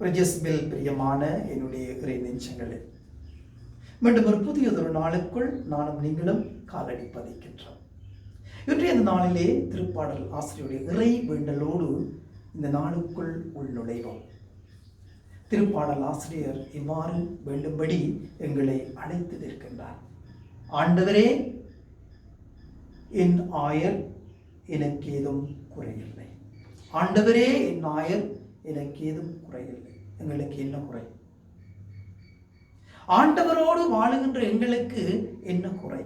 பிரஜஸ்பில் பிரியமான என்னுடைய இறை நெஞ்சங்களே மீண்டும் ஒரு புதியதொரு நாளுக்குள் நானும் நீங்களும் காலடி பதிக்கின்றோம். இன்றைய இந்த நாளிலே திருப்பாடல் ஆசிரியருடைய இறை வேண்டலோடு இந்த நாளுக்குள் உள்நுழைவோம் திருப்பாடல் ஆசிரியர் இவ்வாறு வேண்டும்படி எங்களை அழைத்து நிற்கின்றார். ஆண்டவரே என் ஆயர் எனக்கு ஏதும் குறையில்லை. ஆண்டவரே என் ஆயர் எனக்கு ஏதும் குறையில்லை. எங்களுக்கு என்ன குறை? ஆண்டவரோடு வாழுகின்ற எங்களுக்கு என்ன குறை?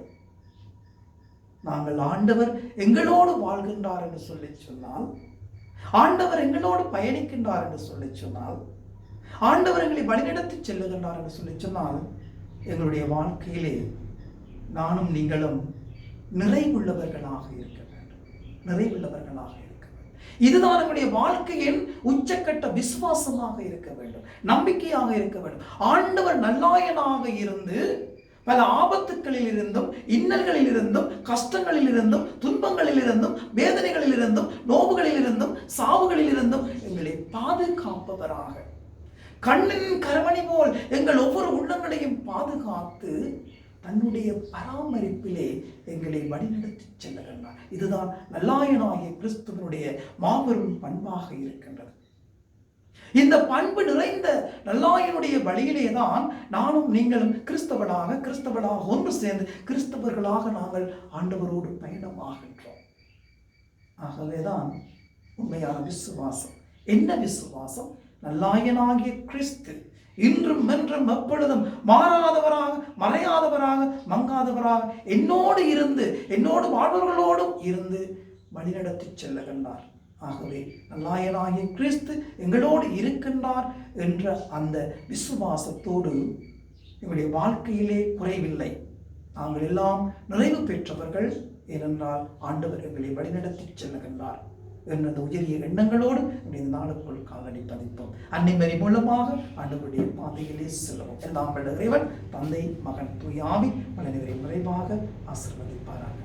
நாங்கள் ஆண்டவர் எங்களோடு வாழ்கின்றார் என்று சொல்லி சொன்னால் ஆண்டவர் எங்களோடு பயணிக்கின்றார் என்று சொல்லி சொன்னால் ஆண்டவர் எங்களை வழிநடத்தி செல்லுகின்றார் என்று சொல்லி சொன்னால் எங்களுடைய வாழ்க்கையிலே நானும் நீங்களும் நிறைவுள்ளவர்களாக இருக்க வேண்டும். நிறைவுள்ளவர்களாக இருக்க இதுதான் நம்முடைய வாழ்க்கையின் உச்சக்கட்ட விசுவாசமாக இருக்க வேண்டும் நம்பிக்கையாக இருக்க வேண்டும். ஆண்டவர் நல்லாயனாக இருந்து பல ஆபத்துக்களில் இருந்தும் இன்னல்களில் இருந்தும் கஷ்டங்களில் இருந்தும் துன்பங்களில் இருந்தும் வேதனைகளில் இருந்தும் நோவுகளில் இருந்தும் சாவுகளில் இருந்தும் எங்களை பாதுகாப்பவராக. கண்ணின் கரவணி போல் எங்கள் ஒவ்வொரு உள்ளங்களையும் பாதுகாத்து தன்னுடைய பராமரிப்பிலே எங்களை வழிநடத்தி செல்லுகின்றார். இதுதான் நல்லாயனாகிய கிறிஸ்துவனுடைய மாபெரும் பண்பாக இருக்கின்றது. இந்த பண்பு நிறைந்த நல்லாயனுடைய வழியிலே தான் நானும் நீங்களும் கிறிஸ்தவனாக கிறிஸ்தவனாக ஒன்று சேர்ந்து கிறிஸ்தவர்களாக நாங்கள் ஆண்டவரோடு பயணமாகின்றோம். ஆகவேதான் உண்மையான விசுவாசம். என்ன விசுவாசம்? நல்லாயனாகிய கிறிஸ்து இன்றும் என்றும் எப்பொழுதும் மாறாதவராக மங்காதவராக என்னோடு இருந்து என்னோடு வாழ்வர்களோடும் இருந்து வழிநடத்தி செல்லுகின்றார் ஆகவே நல்லாயனாகிய கிறிஸ்து எங்களோடு இருக்கின்றார் என்ற அந்த விசுவாசத்தோடு எங்களுடைய வாழ்க்கையிலே குறைவில்லை. நாங்கள் எல்லாம் நிறைவு பெற்றவர்கள் ஏனென்றால் ஆண்டவர் எங்களை வழிநடத்தி செல்லுகின்றார் என்ற அந்த உயரிய எண்ணங்களோடு இந்த நாளுக்குள் காலடி பதிப்போம். அன்னை மறி மூலமாக ஆண்டவருடைய பாதையிலே செல்வோம் எல்லாம் இறைவன் தந்தை மகன் தூயாவி மனிதரை முறைவாக ஆசிர்வதிப்பாராக.